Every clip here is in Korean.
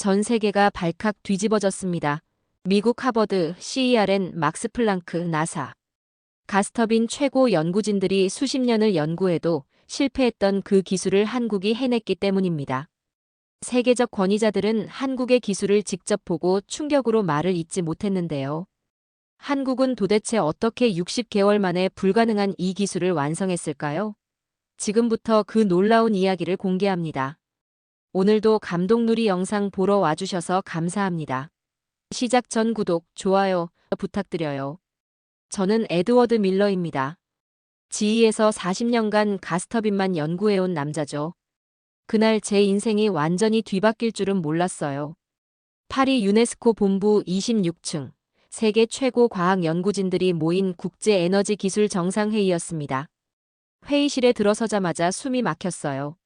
전 세계가 발칵 뒤집어졌습니다. 미국 하버드, CERN, 막스 플랑크, 나사. 가스터빈 최고 연구진들이 수십 년을 연구해도 실패했던 그 기술을 한국이 해냈기 때문입니다. 세계적 권위자들은 한국의 기술을 직접 보고 충격으로 말을 잇지 못했는데요. 한국은 도대체 어떻게 60개월 만에 불가능한 이 기술을 완성했을까요? 지금부터 그 놀라운 이야기를 공개합니다. 오늘도 감동누리 영상 보러 와주셔서 감사합니다. 시작 전 구독, 좋아요 부탁드려요. 저는 에드워드 밀러입니다. 지휘에서 40년간 가스터빈만 연구해온 남자죠. 그날 제 인생이 완전히 뒤바뀔 줄은 몰랐어요. 파리 유네스코 본부 26층, 세계 최고 과학 연구진들이 모인 국제 에너지 기술 정상회의였습니다. 회의실에 들어서자마자 숨이 막혔어요.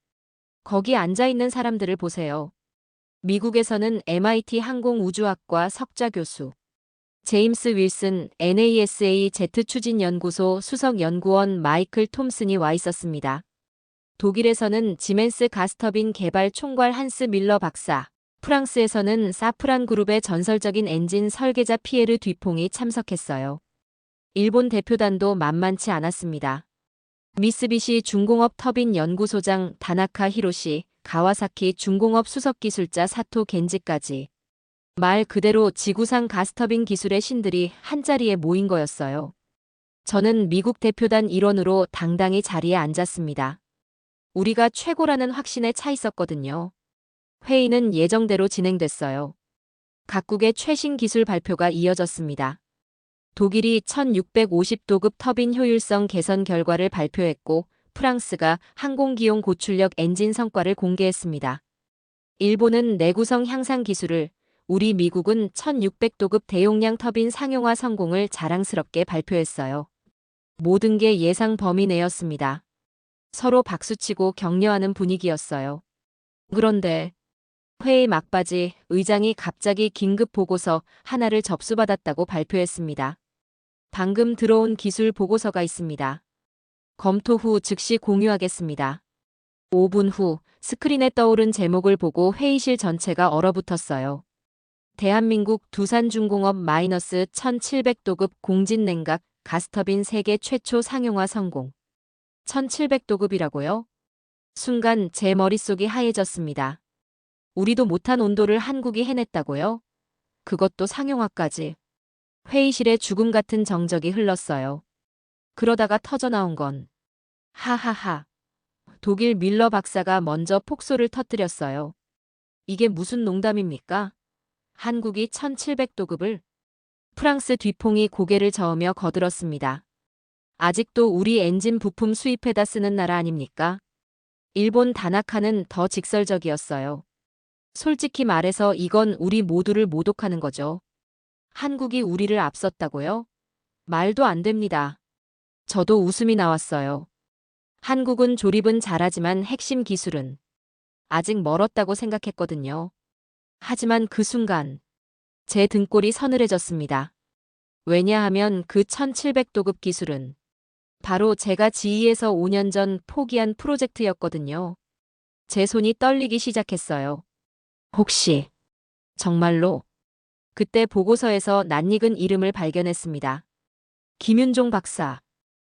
거기 앉아 있는 사람들을 보세요. 미국에서는 MIT 항공우주학과 석좌 교수, 제임스 윌슨 NASA 제트 추진연구소 수석 연구원 마이클 톰슨이 와 있었습니다. 독일에서는 지멘스 가스터빈 개발 총괄 한스 밀러 박사, 프랑스에서는 사프란 그룹의 전설적인 엔진 설계자 피에르 뒤퐁이 참석했어요. 일본 대표단도 만만치 않았습니다. 미쓰비시 중공업 터빈 연구소장 다나카 히로시, 가와사키 중공업 수석기술자 사토 겐지까지 말 그대로 지구상 가스터빈 기술의 신들이 한자리에 모인 거였어요. 저는 미국 대표단 일원으로 당당히 자리에 앉았습니다. 우리가 최고라는 확신에 차 있었거든요. 회의는 예정대로 진행됐어요. 각국의 최신 기술 발표가 이어졌습니다. 독일이 1650도급 터빈 효율성 개선 결과를 발표했고 프랑스가 항공기용 고출력 엔진 성과를 공개했습니다. 일본은 내구성 향상 기술을, 우리 미국은 1600도급 대용량 터빈 상용화 성공을 자랑스럽게 발표했어요. 모든 게 예상 범위 내였습니다. 서로 박수치고 격려하는 분위기였어요. 그런데 회의 막바지 의장이 갑자기 긴급 보고서 하나를 접수받았다고 발표했습니다. 방금 들어온 기술 보고서가 있습니다. 검토 후 즉시 공유하겠습니다. 5분 후 스크린에 떠오른 제목을 보고 회의실 전체가 얼어붙었어요. 대한민국 두산중공업 마이너스 1700도급 공진냉각 가스터빈 세계 최초 상용화 성공. 1700도급이라고요? 순간 제 머릿속이 하얘졌습니다. 우리도 못한 온도를 한국이 해냈다고요? 그것도 상용화까지. 회의실에 죽음 같은 정적이 흘렀어요. 그러다가 터져나온 건 하하하. 독일 밀러 박사가 먼저 폭소를 터뜨렸어요. 이게 무슨 농담입니까? 한국이 1700도급을 프랑스 뒤퐁이 고개를 저으며 거들었습니다. 아직도 우리 엔진 부품 수입해다 쓰는 나라 아닙니까? 일본 다나카는 더 직설적이었어요. 솔직히 말해서 이건 우리 모두를 모독하는 거죠. 한국이 우리를 앞섰다고요? 말도 안 됩니다. 저도 웃음이 나왔어요. 한국은 조립은 잘하지만 핵심 기술은 아직 멀었다고 생각했거든요. 하지만 그 순간 제 등골이 서늘해졌습니다. 왜냐하면 그 1700도급 기술은 바로 제가 지휘에서 5년 전 포기한 프로젝트였거든요. 제 손이 떨리기 시작했어요. 혹시 정말로 그때 보고서에서 낯익은 이름을 발견했습니다. 김윤종 박사.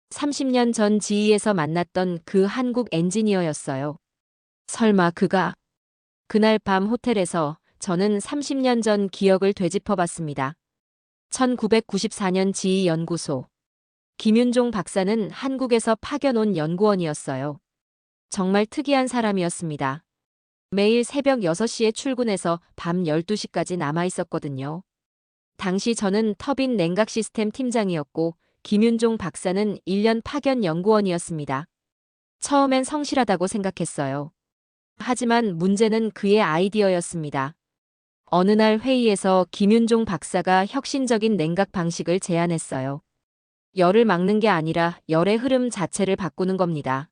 30년 전 지휘에서 만났던 그 한국 엔지니어였어요. 설마 그가 그날 밤 호텔에서 저는 30년 전 기억을 되짚어 봤습니다. 1994년 지휘연구소. 김윤종 박사는 한국에서 파견 온 연구원이었어요. 정말 특이한 사람이었습니다. 매일 새벽 6시에 출근해서 밤 12시까지 남아 있었거든요. 당시 저는 터빈 냉각 시스템 팀장이었고 김윤종 박사는 1년 파견 연구원이었습니다. 처음엔 성실하다고 생각했어요. 하지만 문제는 그의 아이디어였습니다. 어느 날 회의에서 김윤종 박사가 혁신적인 냉각 방식을 제안했어요. 열을 막는 게 아니라 열의 흐름 자체를 바꾸는 겁니다.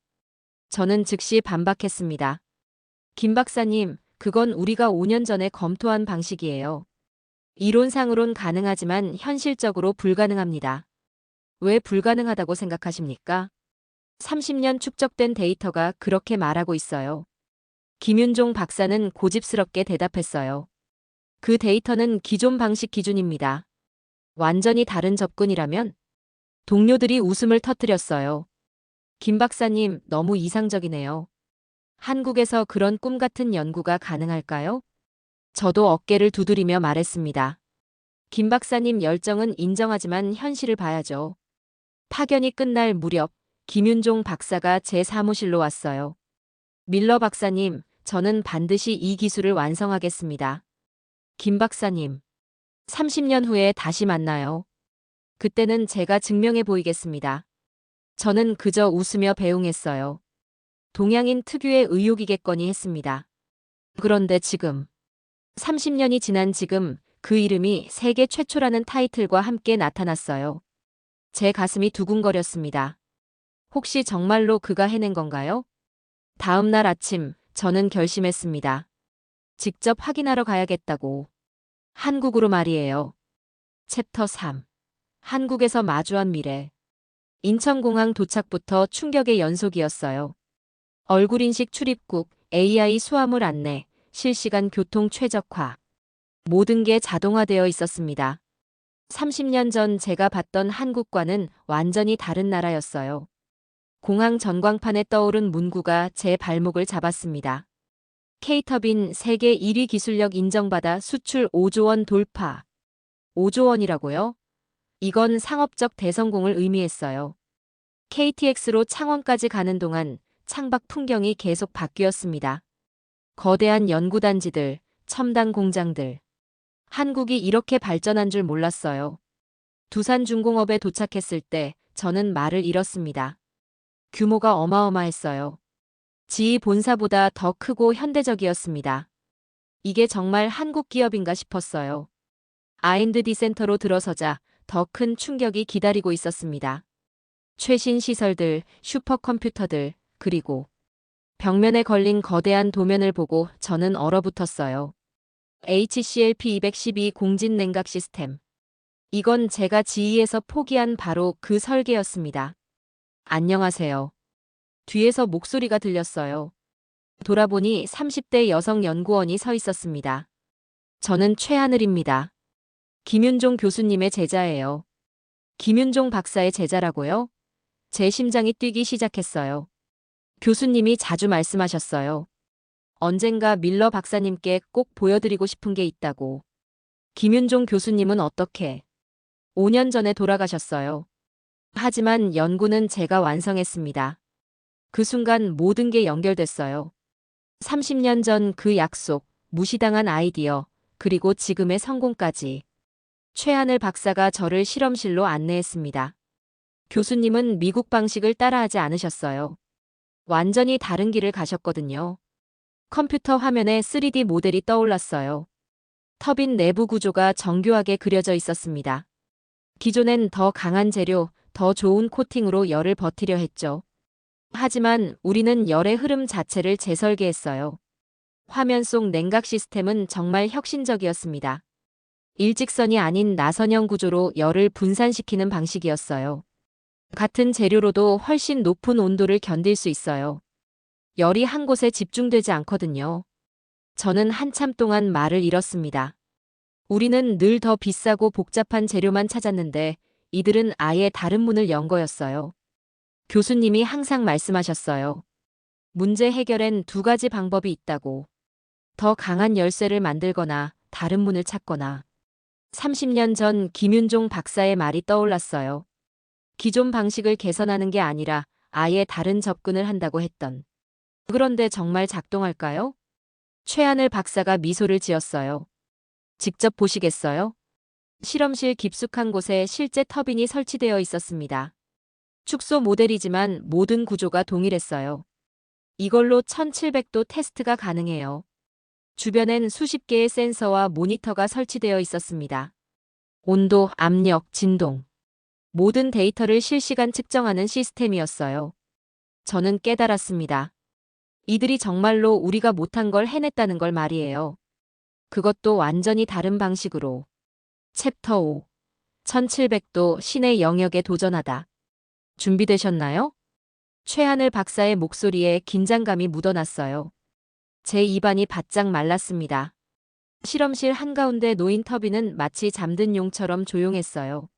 저는 즉시 반박했습니다. 김 박사님, 그건 우리가 5년 전에 검토한 방식이에요. 이론상으론 가능하지만 현실적으로 불가능합니다. 왜 불가능하다고 생각하십니까? 30년 축적된 데이터가 그렇게 말하고 있어요. 김윤종 박사는 고집스럽게 대답했어요. 그 데이터는 기존 방식 기준입니다. 완전히 다른 접근이라면 동료들이 웃음을 터뜨렸어요. 김 박사님, 너무 이상적이네요. 한국에서 그런 꿈 같은 연구가 가능할까요? 저도 어깨를 두드리며 말했습니다. 김 박사님 열정은 인정하지만 현실을 봐야죠. 파견이 끝날 무렵 김윤종 박사가 제 사무실로 왔어요. 밀러 박사님, 저는 반드시 이 기술을 완성하겠습니다. 김 박사님, 30년 후에 다시 만나요. 그때는 제가 증명해 보이겠습니다. 저는 그저 웃으며 배웅했어요. 동양인 특유의 의욕이겠거니 했습니다. 그런데 지금, 30년이 지난 지금 그 이름이 세계 최초라는 타이틀과 함께 나타났어요. 제 가슴이 두근거렸습니다. 혹시 정말로 그가 해낸 건가요? 다음 날 아침, 저는 결심했습니다. 직접 확인하러 가야겠다고. 한국으로 말이에요. 챕터 3. 한국에서 마주한 미래. 인천공항 도착부터 충격의 연속이었어요. 얼굴인식 출입국, AI 수화물 안내, 실시간 교통 최적화. 모든 게 자동화되어 있었습니다. 30년 전 제가 봤던 한국과는 완전히 다른 나라였어요. 공항 전광판에 떠오른 문구가 제 발목을 잡았습니다. 케이터빈 세계 1위 기술력 인정받아 수출 5조 원 돌파. 5조 원이라고요? 이건 상업적 대성공을 의미했어요. KTX로 창원까지 가는 동안 창밖 풍경이 계속 바뀌었습니다. 거대한 연구단지들, 첨단 공장들. 한국이 이렇게 발전한 줄 몰랐어요. 두산중공업에 도착했을 때 저는 말을 잃었습니다. 규모가 어마어마했어요. 지희 본사보다 더 크고 현대적이었습니다. 이게 정말 한국 기업인가 싶었어요. 아인드 디 센터로 들어서자 더 큰 충격이 기다리고 있었습니다. 최신 시설들, 슈퍼컴퓨터들, 그리고 벽면에 걸린 거대한 도면을 보고 저는 얼어붙었어요. HCLP 212 공진 냉각 시스템. 이건 제가 지휘에서 포기한 바로 그 설계였습니다. 안녕하세요. 뒤에서 목소리가 들렸어요. 돌아보니 30대 여성 연구원이 서 있었습니다. 저는 최하늘입니다. 김윤종 교수님의 제자예요. 김윤종 박사의 제자라고요? 제 심장이 뛰기 시작했어요. 교수님이 자주 말씀하셨어요. 언젠가 밀러 박사님께 꼭 보여드리고 싶은 게 있다고. 김윤종 교수님은 어떻게? 5년 전에 돌아가셨어요. 하지만 연구는 제가 완성했습니다. 그 순간 모든 게 연결됐어요. 30년 전 그 약속, 무시당한 아이디어, 그리고 지금의 성공까지. 최하늘 박사가 저를 실험실로 안내했습니다. 교수님은 미국 방식을 따라하지 않으셨어요. 완전히 다른 길을 가셨거든요. 컴퓨터 화면에 3D 모델이 떠올랐어요. 터빈 내부 구조가 정교하게 그려져 있었습니다. 기존엔 더 강한 재료, 더 좋은 코팅으로 열을 버티려 했죠. 하지만 우리는 열의 흐름 자체를 재설계했어요. 화면 속 냉각 시스템은 정말 혁신적이었습니다. 일직선이 아닌 나선형 구조로 열을 분산시키는 방식이었어요. 같은 재료로도 훨씬 높은 온도를 견딜 수 있어요. 열이 한 곳에 집중되지 않거든요. 저는 한참 동안 말을 잃었습니다. 우리는 늘 더 비싸고 복잡한 재료만 찾았는데 이들은 아예 다른 문을 연 거였어요. 교수님이 항상 말씀하셨어요. 문제 해결엔 두 가지 방법이 있다고. 더 강한 열쇠를 만들거나 다른 문을 찾거나. 30년 전 김윤종 박사의 말이 떠올랐어요. 기존 방식을 개선하는 게 아니라 아예 다른 접근을 한다고 했던. 그런데 정말 작동할까요? 최하늘 박사가 미소를 지었어요. 직접 보시겠어요? 실험실 깊숙한 곳에 실제 터빈이 설치되어 있었습니다. 축소 모델이지만 모든 구조가 동일했어요. 이걸로 1700도 테스트가 가능해요. 주변엔 수십 개의 센서와 모니터가 설치되어 있었습니다. 온도, 압력, 진동. 모든 데이터를 실시간 측정하는 시스템이었어요. 저는 깨달았습니다. 이들이 정말로 우리가 못한 걸 해냈다는 걸 말이에요. 그것도 완전히 다른 방식으로. 챕터 5. 1700도 신의 영역에 도전하다. 준비되셨나요? 최하늘 박사의 목소리에 긴장감이 묻어났어요. 제 입안이 바짝 말랐습니다. 실험실 한가운데 놓인 터빈은 마치 잠든 용처럼 조용했어요.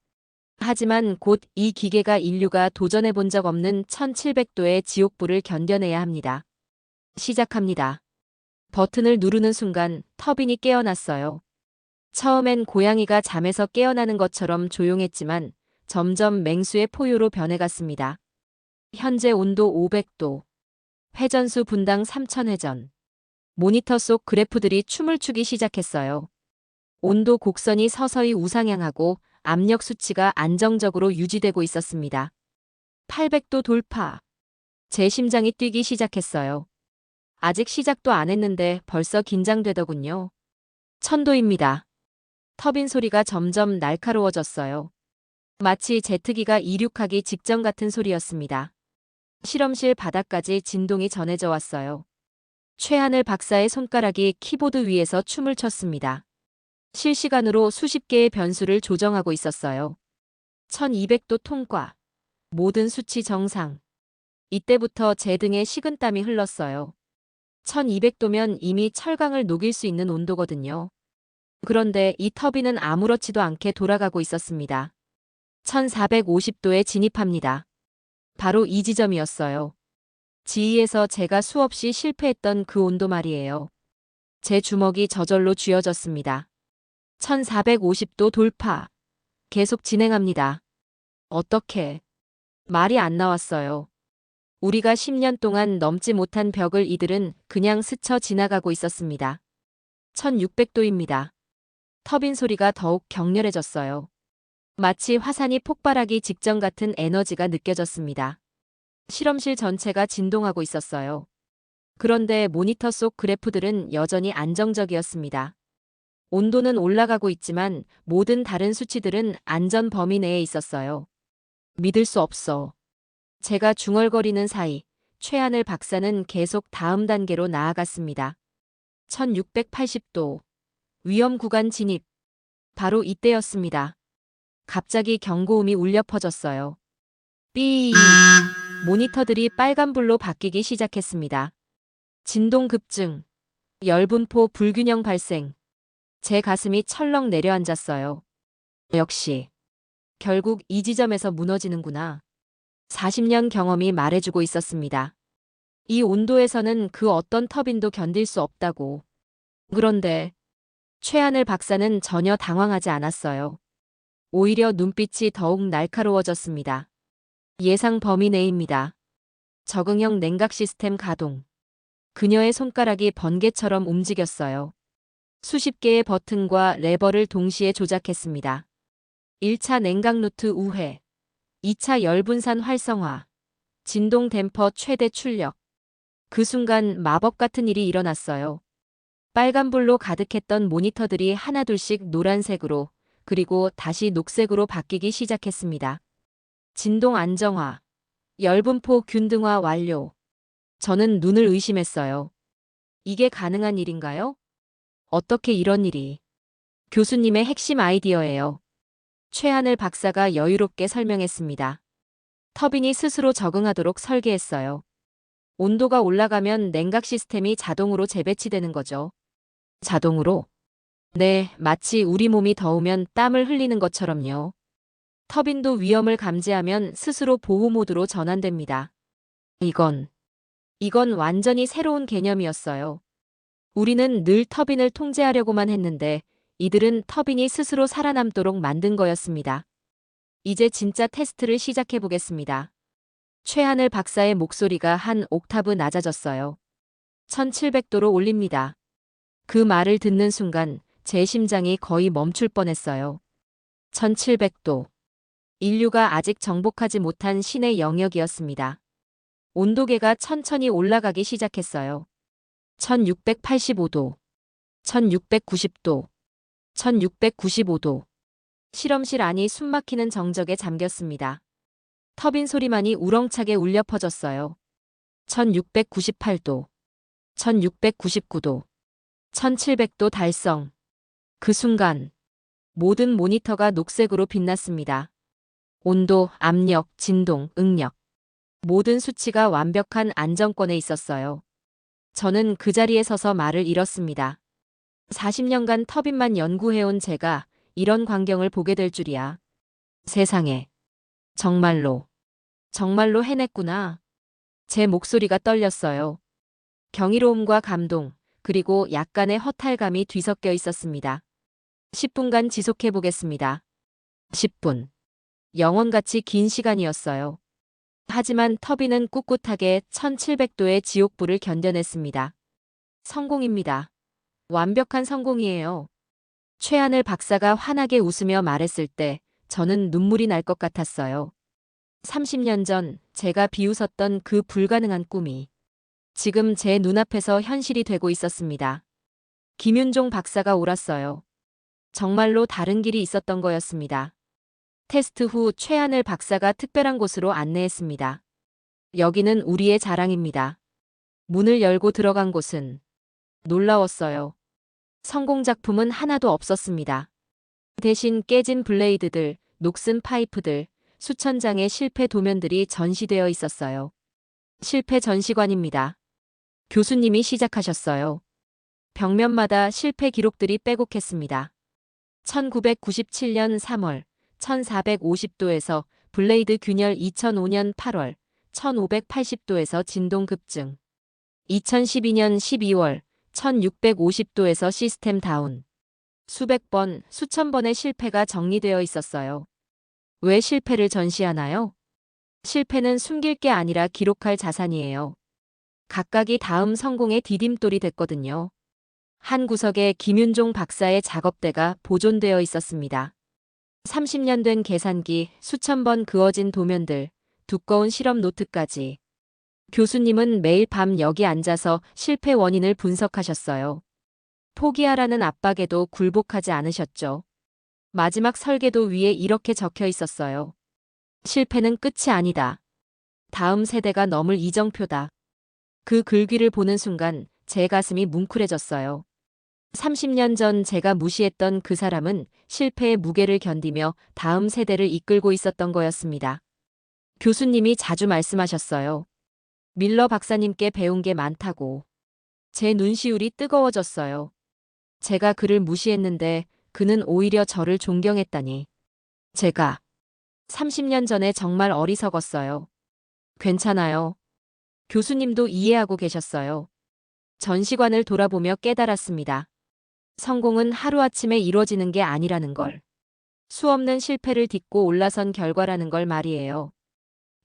하지만 곧 이 기계가 인류가 도전해 본 적 없는 1700도의 지옥불을 견뎌내야 합니다. 시작합니다. 버튼을 누르는 순간 터빈이 깨어났어요. 처음엔 고양이가 잠에서 깨어나는 것처럼 조용했지만 점점 맹수의 포유로 변해갔습니다. 현재 온도 500도. 회전수 분당 3000회전. 모니터 속 그래프들이 춤을 추기 시작했어요. 온도 곡선이 서서히 우상향하고 압력 수치가 안정적으로 유지되고 있었습니다. 800도 돌파. 제 심장이 뛰기 시작했어요. 아직 시작도 안 했는데 벌써 긴장되더군요. 천도입니다. 터빈 소리가 점점 날카로워졌어요. 마치 제트기가 이륙하기 직전 같은 소리였습니다. 실험실 바닥까지 진동이 전해져 왔어요. 최하늘 박사의 손가락이 키보드 위에서 춤을 췄습니다. 실시간으로 수십 개의 변수를 조정하고 있었어요. 1200도 통과. 모든 수치 정상. 이때부터 제 등에 식은땀이 흘렀어요. 1200도면 이미 철강을 녹일 수 있는 온도거든요. 그런데 이 터빈은 아무렇지도 않게 돌아가고 있었습니다. 1450도에 진입합니다. 바로 이 지점이었어요. 지휘에서 제가 수없이 실패했던 그 온도 말이에요. 제 주먹이 저절로 쥐어졌습니다. 1450도 돌파. 계속 진행합니다. 어떻게? 말이 안 나왔어요. 우리가 10년 동안 넘지 못한 벽을 이들은 그냥 스쳐 지나가고 있었습니다. 1600도입니다. 터빈 소리가 더욱 격렬해졌어요. 마치 화산이 폭발하기 직전 같은 에너지가 느껴졌습니다. 실험실 전체가 진동하고 있었어요. 그런데 모니터 속 그래프들은 여전히 안정적이었습니다. 온도는 올라가고 있지만 모든 다른 수치들은 안전 범위 내에 있었어요. 믿을 수 없어. 제가 중얼거리는 사이 최하늘 박사는 계속 다음 단계로 나아갔습니다. 1680도. 위험 구간 진입. 바로 이때였습니다. 갑자기 경고음이 울려 퍼졌어요. 삐. 모니터들이 빨간불로 바뀌기 시작했습니다. 진동 급증. 열분포 불균형 발생. 제 가슴이 철렁 내려앉았어요. 역시. 결국 이 지점에서 무너지는구나. 40년 경험이 말해주고 있었습니다. 이 온도에서는 그 어떤 터빈도 견딜 수 없다고. 그런데 최하늘 박사는 전혀 당황하지 않았어요. 오히려 눈빛이 더욱 날카로워졌습니다. 예상 범위 내입니다. 적응형 냉각 시스템 가동. 그녀의 손가락이 번개처럼 움직였어요. 수십 개의 버튼과 레버를 동시에 조작했습니다. 1차 냉각 루트 우회. 2차 열분산 활성화. 진동 댐퍼 최대 출력. 그 순간 마법 같은 일이 일어났어요. 빨간불로 가득했던 모니터들이 하나둘씩 노란색으로 그리고 다시 녹색으로 바뀌기 시작했습니다. 진동 안정화. 열분포 균등화 완료. 저는 눈을 의심했어요. 이게 가능한 일인가요? 어떻게 이런 일이? 교수님의 핵심 아이디어예요. 최하늘 박사가 여유롭게 설명했습니다. 터빈이 스스로 적응하도록 설계했어요. 온도가 올라가면 냉각 시스템이 자동으로 재배치되는 거죠. 자동으로? 네, 마치 우리 몸이 더우면 땀을 흘리는 것처럼요. 터빈도 위험을 감지하면 스스로 보호 모드로 전환됩니다. 이건, 이건 완전히 새로운 개념이었어요. 우리는 늘 터빈을 통제하려고만 했는데 이들은 터빈이 스스로 살아남도록 만든 거였습니다. 이제 진짜 테스트를 시작해 보겠습니다. 최하늘 박사의 목소리가 한 옥타브 낮아졌어요. 1700도로 올립니다. 그 말을 듣는 순간 제 심장이 거의 멈출 뻔했어요. 1700도. 인류가 아직 정복하지 못한 신의 영역이었습니다. 온도계가 천천히 올라가기 시작했어요. 1685도. 1690도. 1695도. 실험실 안이 숨막히는 정적에 잠겼습니다. 터빈 소리만이 우렁차게 울려 퍼졌어요. 1698도. 1699도. 1700도 달성. 그 순간 모든 모니터가 녹색으로 빛났습니다. 온도, 압력, 진동, 응력. 모든 수치가 완벽한 안정권에 있었어요. 저는 그 자리에 서서 말을 잃었습니다. 40년간 터빈만 연구해온 제가 이런 광경을 보게 될 줄이야. 세상에. 정말로. 정말로 해냈구나. 제 목소리가 떨렸어요. 경이로움과 감동, 그리고 약간의 허탈감이 뒤섞여 있었습니다. 10분간 지속해 보겠습니다. 10분. 영원같이 긴 시간이었어요. 하지만 터비는 꿋꿋하게 1700도의 지옥불을 견뎌냈습니다. 성공입니다. 완벽한 성공이에요. 최하늘 박사가 환하게 웃으며 말했을 때 저는 눈물이 날 것 같았어요. 30년 전 제가 비웃었던 그 불가능한 꿈이 지금 제 눈앞에서 현실이 되고 있었습니다. 김윤종 박사가 옳았어요. 정말로 다른 길이 있었던 거였습니다. 테스트 후 최하늘 박사가 특별한 곳으로 안내했습니다. 여기는 우리의 자랑입니다. 문을 열고 들어간 곳은 놀라웠어요. 성공 작품은 하나도 없었습니다. 대신 깨진 블레이드들, 녹슨 파이프들, 수천 장의 실패 도면들이 전시되어 있었어요. 실패 전시관입니다. 교수님이 시작하셨어요. 벽면마다 실패 기록들이 빼곡했습니다. 1997년 3월, 1450도에서 블레이드 균열 2005년 8월, 1580도에서 진동 급증. 2012년 12월, 1650도에서 시스템 다운. 수백 번, 수천 번의 실패가 정리되어 있었어요. 왜 실패를 전시하나요? 실패는 숨길 게 아니라 기록할 자산이에요. 각각이 다음 성공의 디딤돌이 됐거든요. 한 구석에 김윤종 박사의 작업대가 보존되어 있었습니다. 30년 된 계산기, 수천 번 그어진 도면들, 두꺼운 실험 노트까지. 교수님은 매일 밤 여기 앉아서 실패 원인을 분석하셨어요. 포기하라는 압박에도 굴복하지 않으셨죠. 마지막 설계도 위에 이렇게 적혀 있었어요. 실패는 끝이 아니다. 다음 세대가 넘을 이정표다. 그 글귀를 보는 순간 제 가슴이 뭉클해졌어요. 30년 전 제가 무시했던 그 사람은 실패의 무게를 견디며 다음 세대를 이끌고 있었던 거였습니다. 교수님이 자주 말씀하셨어요. 밀러 박사님께 배운 게 많다고. 제 눈시울이 뜨거워졌어요. 제가 그를 무시했는데 그는 오히려 저를 존경했다니. 제가 30년 전에 정말 어리석었어요. 괜찮아요. 교수님도 이해하고 계셨어요. 전시관을 돌아보며 깨달았습니다. 성공은 하루아침에 이루어지는 게 아니라는 걸. 수없는 실패를 딛고 올라선 결과라는 걸 말이에요.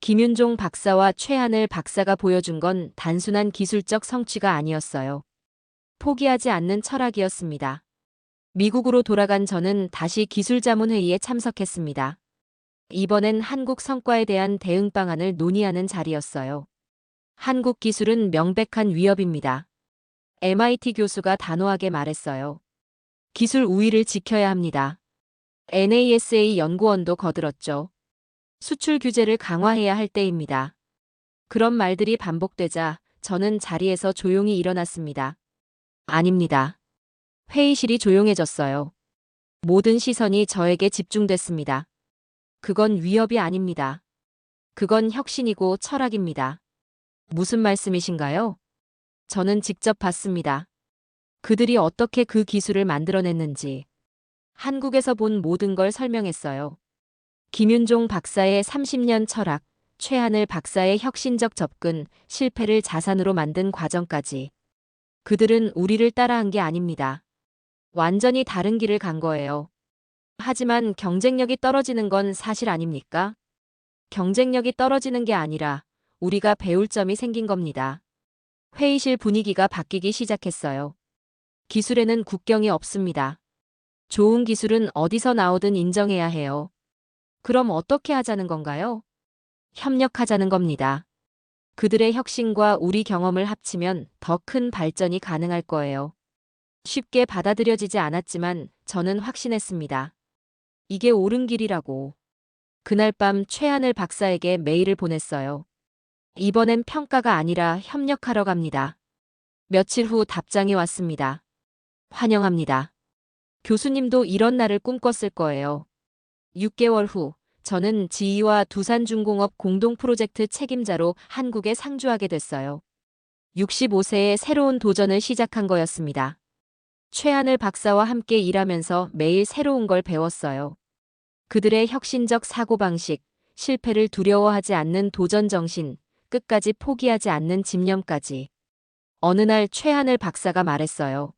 김윤종 박사와 최하늘 박사가 보여준 건 단순한 기술적 성취가 아니었어요. 포기하지 않는 철학이었습니다. 미국으로 돌아간 저는 다시 기술자문회의에 참석했습니다. 이번엔 한국 성과에 대한 대응 방안을 논의하는 자리였어요. 한국 기술은 명백한 위협입니다. MIT 교수가 단호하게 말했어요. 기술 우위를 지켜야 합니다. NASA 연구원도 거들었죠. 수출 규제를 강화해야 할 때입니다. 그런 말들이 반복되자 저는 자리에서 조용히 일어났습니다. 아닙니다. 회의실이 조용해졌어요. 모든 시선이 저에게 집중됐습니다. 그건 위협이 아닙니다. 그건 혁신이고 철학입니다. 무슨 말씀이신가요? 저는 직접 봤습니다. 그들이 어떻게 그 기술을 만들어냈는지 한국에서 본 모든 걸 설명했어요. 김윤종 박사의 30년 철학, 최하늘 박사의 혁신적 접근, 실패를 자산으로 만든 과정까지. 그들은 우리를 따라한 게 아닙니다. 완전히 다른 길을 간 거예요. 하지만 경쟁력이 떨어지는 건 사실 아닙니까? 경쟁력이 떨어지는 게 아니라 우리가 배울 점이 생긴 겁니다. 회의실 분위기가 바뀌기 시작했어요. 기술에는 국경이 없습니다. 좋은 기술은 어디서 나오든 인정해야 해요. 그럼 어떻게 하자는 건가요? 협력하자는 겁니다. 그들의 혁신과 우리 경험을 합치면 더 큰 발전이 가능할 거예요. 쉽게 받아들여지지 않았지만 저는 확신했습니다. 이게 옳은 길이라고. 그날 밤 최하늘 박사에게 메일을 보냈어요. 이번엔 평가가 아니라 협력하러 갑니다. 며칠 후 답장이 왔습니다. 환영합니다. 교수님도 이런 날을 꿈꿨을 거예요. 6개월 후 저는 지희와 두산중공업 공동 프로젝트 책임자로 한국에 상주하게 됐어요. 65세의 새로운 도전을 시작한 거였습니다. 최하늘 박사와 함께 일하면서 매일 새로운 걸 배웠어요. 그들의 혁신적 사고방식, 실패를 두려워하지 않는 도전 정신, 끝까지 포기하지 않는 집념까지. 어느 날 최하늘 박사가 말했어요.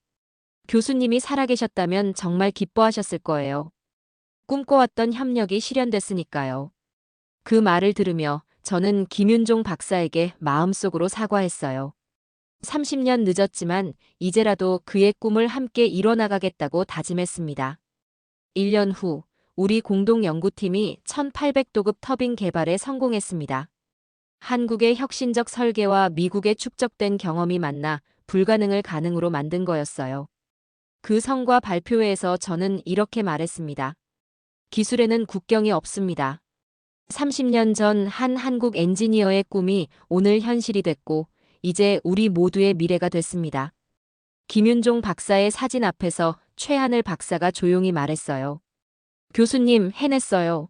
교수님이 살아계셨다면 정말 기뻐하셨을 거예요. 꿈꿔왔던 협력이 실현됐으니까요. 그 말을 들으며 저는 김윤종 박사에게 마음속으로 사과했어요. 30년 늦었지만 이제라도 그의 꿈을 함께 이뤄나가겠다고 다짐했습니다. 1년 후 우리 공동 연구팀이 1800도급 터빈 개발에 성공했습니다. 한국의 혁신적 설계와 미국의 축적된 경험이 만나 불가능을 가능으로 만든 거였어요. 그 성과 발표회에서 저는 이렇게 말했습니다. 기술에는 국경이 없습니다. 30년 전 한 한국 엔지니어의 꿈이 오늘 현실이 됐고, 이제 우리 모두의 미래가 됐습니다. 김윤종 박사의 사진 앞에서 최하늘 박사가 조용히 말했어요. 교수님, 해냈어요.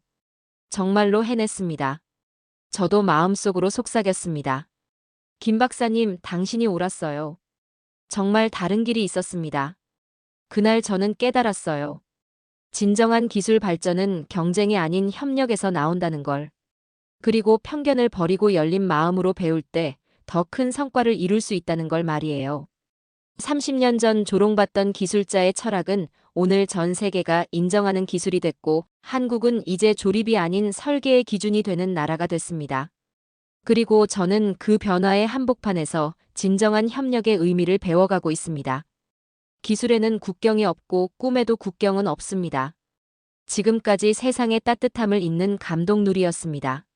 정말로 해냈습니다. 저도 마음속으로 속삭였습니다. 김 박사님, 당신이 옳았어요. 정말 다른 길이 있었습니다. 그날 저는 깨달았어요. 진정한 기술 발전은 경쟁이 아닌 협력에서 나온다는 걸. 그리고 편견을 버리고 열린 마음으로 배울 때 더 큰 성과를 이룰 수 있다는 걸 말이에요. 30년 전 조롱받던 기술자의 철학은 오늘 전 세계가 인정하는 기술이 됐고 한국은 이제 조립이 아닌 설계의 기준이 되는 나라가 됐습니다. 그리고 저는 그 변화의 한복판에서 진정한 협력의 의미를 배워가고 있습니다. 기술에는 국경이 없고 꿈에도 국경은 없습니다. 지금까지 세상의 따뜻함을 잇는 감동 누리였습니다.